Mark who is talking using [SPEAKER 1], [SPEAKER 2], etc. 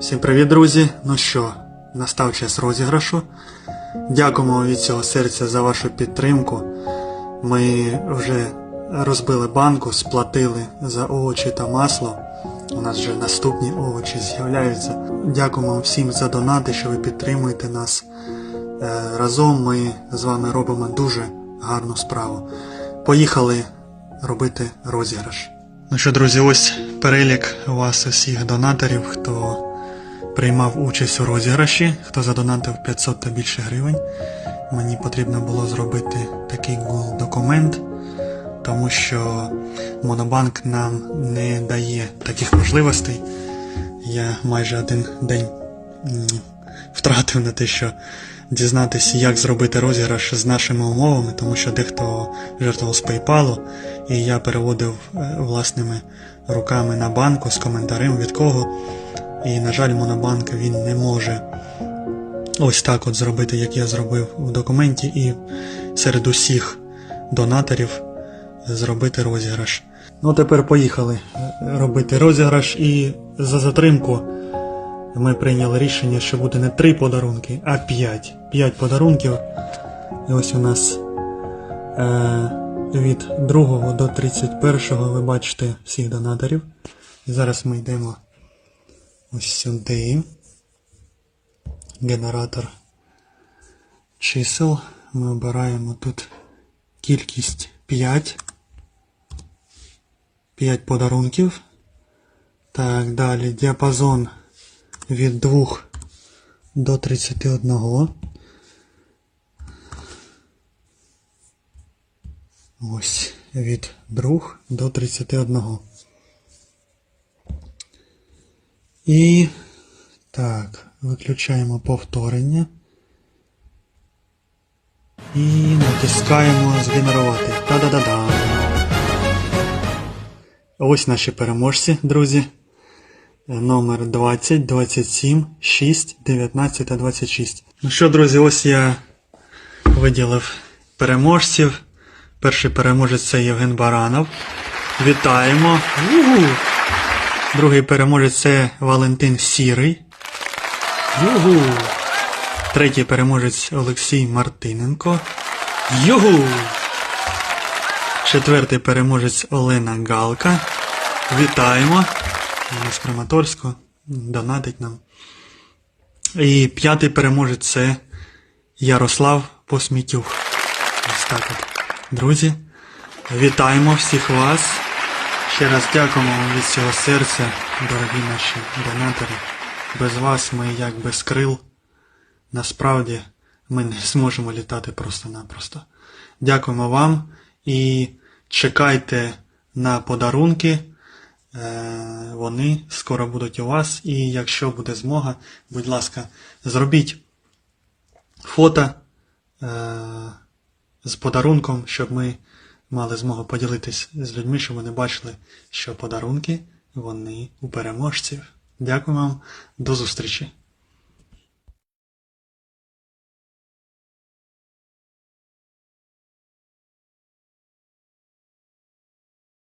[SPEAKER 1] Всім привіт, друзі! Ну що, настав час розіграшу. Дякуємо від цього серця за вашу підтримку. Ми вже розбили банку, сплатили за овочі та масло. У нас вже наступні овочі з'являються. Дякуємо всім за донати, що ви підтримуєте нас. Е, Разом ми з вами робимо дуже гарну справу. Поїхали робити розіграш. Ну що, друзі, ось перелік вас усіх донаторів, хто приймав участь у розіграші, хто задонатив 500 та більше гривень. Мені потрібно було зробити такий Google документ, тому що Монобанк нам не дає таких можливостей. Я майже один день втратив на те, що дізнатися, як зробити розіграш з нашими умовами, тому що дехто жертвував з PayPal, і я переводив е, власними руками на банку з коментарем від кого. І, на жаль, Монобанк він не може ось так от зробити, як я зробив в документі, і серед усіх донаторів зробити розіграш. Ну, тепер поїхали робити розіграш, і за затримку ми прийняли рішення, що буде не три подарунки, а п'ять. П'ять подарунків. І ось у нас е, від 2 до 31 ви бачите всіх донаторів. І зараз ми йдемо ось сюди. Генератор чисел. Ми обираємо тут кількість 5. 5 подарунків. Так, далі діапазон від 2 до 31. Ось від 2 до 31. І так, виключаємо повторення. І натискаємо згенерувати. Та-да-да-да. Ось наші переможці, друзі. Номер 20, 27, 6, 19 та 26. Ну що, друзі, ось я виділив переможців. Перший переможець це Євген Баранов. Вітаємо! Угу! Другий переможець це Валентин Сірий. Югу! Третій переможець Олексій Мартиненко. Югу! Четвертий переможець Олена Галка. Вітаємо! З Краматорську. Донатить нам. І п'ятий переможець це Ярослав Посмітюх. Ось так от. Друзі, вітаємо всіх вас. Ще раз дякуємо вам від цього серця, дорогі наші донатори. Без вас ми як без крил. Насправді ми не зможемо літати просто-напросто. Дякуємо вам і чекайте на подарунки. Е, Вони скоро будуть у вас. І якщо буде змога, будь ласка, зробіть фото е, з подарунком, щоб ми мали змогу поділитись з людьми, щоб вони бачили, що подарунки вони у переможців. Дякую вам, до зустрічі!